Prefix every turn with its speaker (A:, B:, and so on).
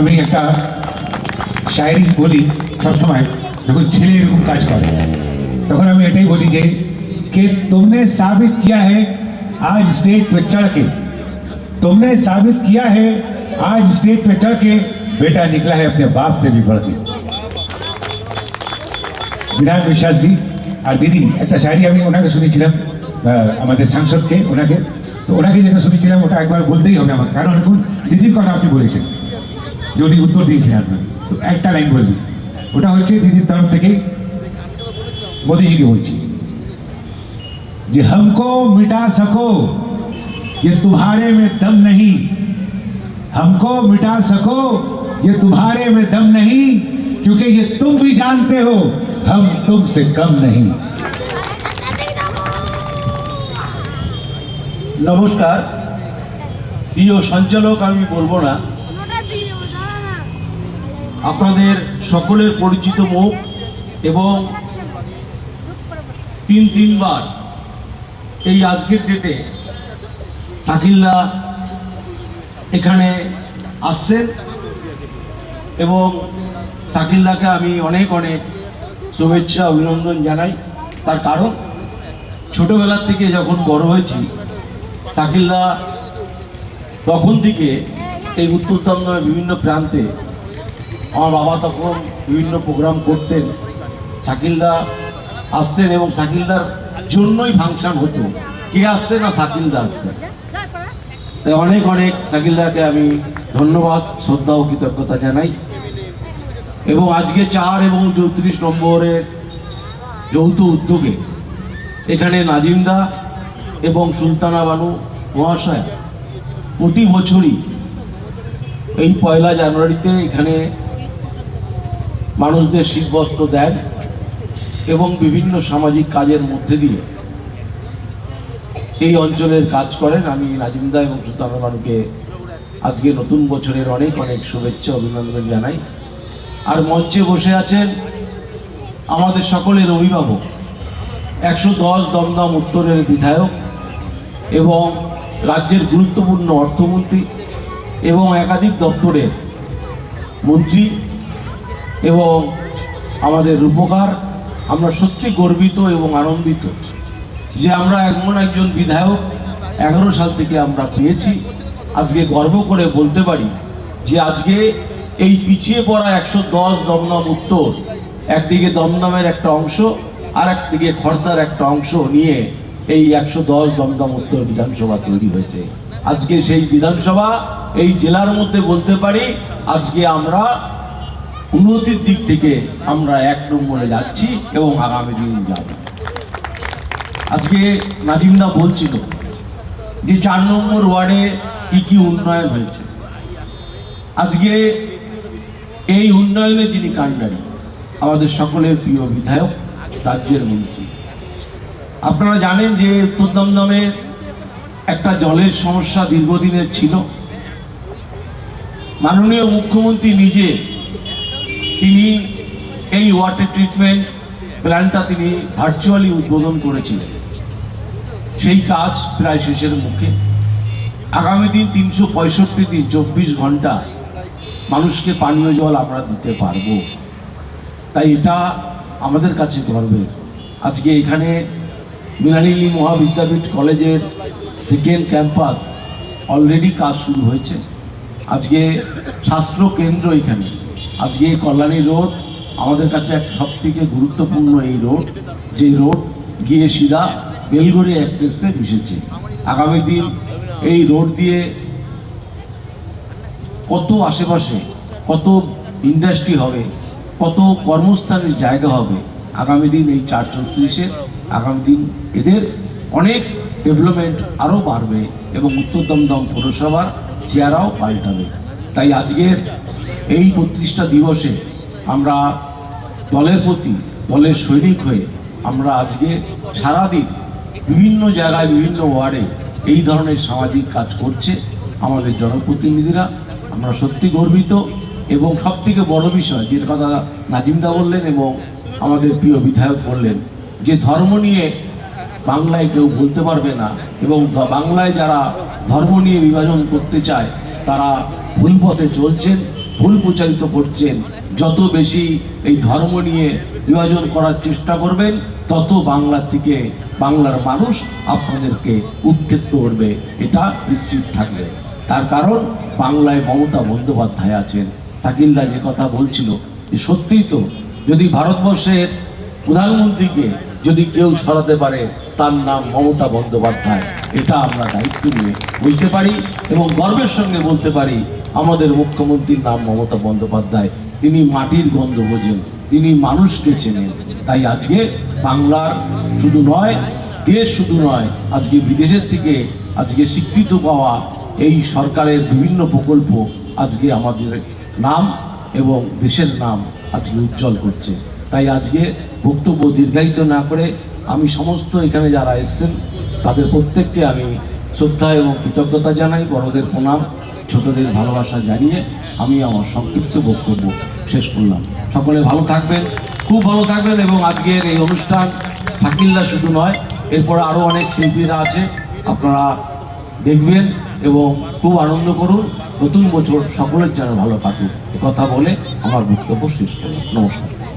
A: আমি একটা শায়রি বলি সবসময় যখন ছেলে এরকম কাজ করে তখন আমি এটাই বলি যে कि तुमने साबित किया है आज स्टेज पे चढ़ के तुमने साबित किया है आज स्टेज पे चढ़ के बेटा निकला है अपने बाप से भी बढ़ के বিধায়ক বিশ্বাসজি আর দিদি একটা শায়রি আমি ওনাকে শুনেছিলাম আহ, আমাদের সাংসদকে ওনাকে তো ওনাকে যেটা শুনেছিলাম ওটা একবার বলতেই হবে আমাকে কারণ এখন দিদির কথা আপনি বলেছেন যে উনি উত্তর দিয়েছেন আপনাকে তো একটা লাইন বলবি ওটা হচ্ছে দিদির তরফ থেকে মোদিজিকে বলছি যে हमको मिटा सको ये तुम्हारे में दम नहीं हमको मिटा सको ये तुम्हारे में दम नहीं क्योंकि ये तुम भी जानते हो हम तुमसे कम नहीं
B: নমস্কার প্রিয় সঞ্চালক আমি বলবো না আপনাদের সকলের পরিচিত মুখ এবং তিন তিনবার এই আজকের ডেটে শাকিল্লা এখানে আসছেন এবং শাকিল্লাকে আমি অনেক অনেক শুভেচ্ছা, অভিনন্দন জানাই। তার কারণ ছোটবেলার থেকে যখন বড় হয়েছি, শাকিল্লা তখন থেকে এই উত্তর দমদমের বিভিন্ন প্রান্তে আমার বাবা তখন বিভিন্ন প্রোগ্রাম করতেন। শাকিলদা আসতেন এবং শাকিলদার জন্যই ফাংশন হতো। কে আসছে না শাকিলদা আসতেন তাই অনেক অনেক শাকিলদাকে আমি ধন্যবাদ, শ্রদ্ধা ও কৃতজ্ঞতা জানাই। এবং আজকে চার এবং চৌত্রিশ নম্বরের যৌথ উদ্যোগে এখানে নাজিমদা এবং সুলতানা বানু মহাশয় প্রতি বছরই এই পয়লা জানুয়ারিতে এখানে মানুষদের শীতবস্ত্র দেন এবং বিভিন্ন সামাজিক কাজের মধ্যে দিয়ে এই অঞ্চলের কাজ করেন। আমি নাজিমদা এবং সুলতানা বানুকে আজকে নতুন বছরের অনেক অনেক শুভেচ্ছা, অভিনন্দন জানাই। আর মঞ্চে বসে আছেন আমাদের সকলের অভিভাবক, একশো দশ দমদম উত্তরের বিধায়ক এবং রাজ্যের গুরুত্বপূর্ণ অর্থমন্ত্রী এবং একাধিক দপ্তরের মন্ত্রী এবং আমাদের রূপকার, আমরা সত্যি গর্বিত এবং আনন্দিত যে আমরা এমন একজন বিধায়ক এগারো সাল থেকে আমরা পেয়েছি। আজকে গর্ব করে বলতে পারি যে আজকে এই পিছিয়ে পড়া একশো দশ দমদম উত্তর একদিকে দমদমের একটা অংশ আর একদিকে খর্দার একটা অংশ নিয়ে এই একশো দশ দমদম উত্তর বিধানসভা তৈরি হয়েছে। আজকে সেই বিধানসভা এই জেলার মধ্যে বলতে পারি, আজকে আমরা উন্নতির দিক থেকে আমরা এক নম্বরে যাচ্ছি এবং আগামী দিন যাব। আজকে নাজিমদা বলছিল যে চার নম্বর ওয়ার্ডে কি কি উন্নয়ন হয়েছে। আজকে এই উন্নয়নের যিনি কাণ্ডারি, আমাদের সকলের প্রিয় বিধায়ক, রাজ্যের মন্ত্রী। আপনারা জানেন যে উত্তর একটা জলের সমস্যা দীর্ঘদিনের ছিল। মাননীয় মুখ্যমন্ত্রী নিজে তিনি এই ওয়াটার ট্রিটমেন্ট প্ল্যানটা তিনি ভার্চুয়ালি উদ্বোধন করেছিলেন। সেই কাজ প্রায় শেষের মুখে। আগামী দিন তিনশো পঁয়ষট্টি দিন, চব্বিশ ঘণ্টা মানুষকে পানীয় জল আমরা দিতে পারব। তাই এটা আমাদের কাছে গর্বের। আজকে এখানে মৃণালিনী মহাবিদ্যাপীঠ কলেজের সেকেন্ড ক্যাম্পাস অলরেডি কাজ শুরু হয়েছে। আজকে শাস্ত্র কেন্দ্র এখানে। আজকে এই কল্যাণী রোড আমাদের কাছে এক সব থেকে গুরুত্বপূর্ণ এই রোড, যে রোড গিয়ে সিধা বেলগড়ি অ্যাক্ট্রেসে মিশেছে। আগামী দিন এই রোড দিয়ে কত আশেপাশে কত ইন্ডাস্ট্রি হবে, কত কর্মস্থানের জায়গা হবে, আগামী দিন এই চার চৌত্রিশে, আগামী দিন এদের অনেক ডেভেলপমেন্ট আরও বাড়বে এবং উত্তর দমদম পৌরসভার চেয়ারাও পাল্টাবে। তাই আজকের এই বত্রিশটা দিবসে আমরা দলের প্রতি, দলের সৈনিক হয়ে আমরা আজকে সারাদিন বিভিন্ন জায়গায়, বিভিন্ন ওয়ার্ডে এই ধরনের সামাজিক কাজ করছে আমাদের জনপ্রতিনিধিরা। আমরা সত্যি গর্বিত এবং সব থেকে বড় বিষয় যেটা কথা নাজিমদা বললেন এবং আমাদের প্রিয় বিধায়ক বললেন, যে ধর্ম নিয়ে বাংলায় কেউ বলতে পারবে না এবং বাংলায় যারা ধর্ম নিয়ে বিভাজন করতে চায়, তারা ভুল পথে চলছেন। ভুল প্রচারিত করছেন, যত বেশি এই ধর্ম নিয়ে বিভাজন করার চেষ্টা করবেন, তত বাংলার থেকে বাংলার মানুষ আপনাদেরকে উৎক্ষেপ করবে, এটা নিশ্চিত থাকবে। তার কারণ, বাংলায় মমতা বন্দ্যোপাধ্যায় আছেন। শাকিলদা যে কথা বলছিল যে সত্যিই তো, যদি ভারতবর্ষের প্রধানমন্ত্রীকে যদি কেউ সরাতে পারে, তার নাম মমতা বন্দ্যোপাধ্যায়। এটা আমরা দায়িত্ব নিয়ে বুঝতে পারি এবং গর্বের সঙ্গে বলতে পারি আমাদের মুখ্যমন্ত্রীর নাম মমতা বন্দ্যোপাধ্যায়। তিনি মাটির গন্ধ বোঝেন, তিনি মানুষকে চেনেন। তাই আজকে বাংলার শুধু নয়, দেশ শুধু নয়, আজকে বিদেশের থেকে আজকে স্বীকৃত পাওয়া এই সরকারের বিভিন্ন প্রকল্প আজকে আমাদের নাম এবং দেশের নাম আজকে উজ্জ্বল করছে। তাই আজকে বক্তব্য দীর্ঘায়িত না করে আমি সমস্ত এখানে যারা এসেছেন, তাদের প্রত্যেককে আমি শ্রদ্ধা এবং কৃতজ্ঞতা জানাই বড়দের প্রণাম, ছোটদের ভালোবাসা জানিয়ে আমি আমার সংক্ষিপ্ত বক্তব্য শেষ করলাম। সকলে ভালো থাকবেন, খুব ভালো থাকবেন এবং আজকের এই অনুষ্ঠান শাকিল্লা শুধু নয়, এরপর আরও অনেক শিল্পীরা আছে, আপনারা দেখবেন এবং খুব আনন্দ করুন। নতুন বছর সকলের যেন ভালো এ কথা বলে আমার বক্তব্য শেষ করলাম। নমস্কার।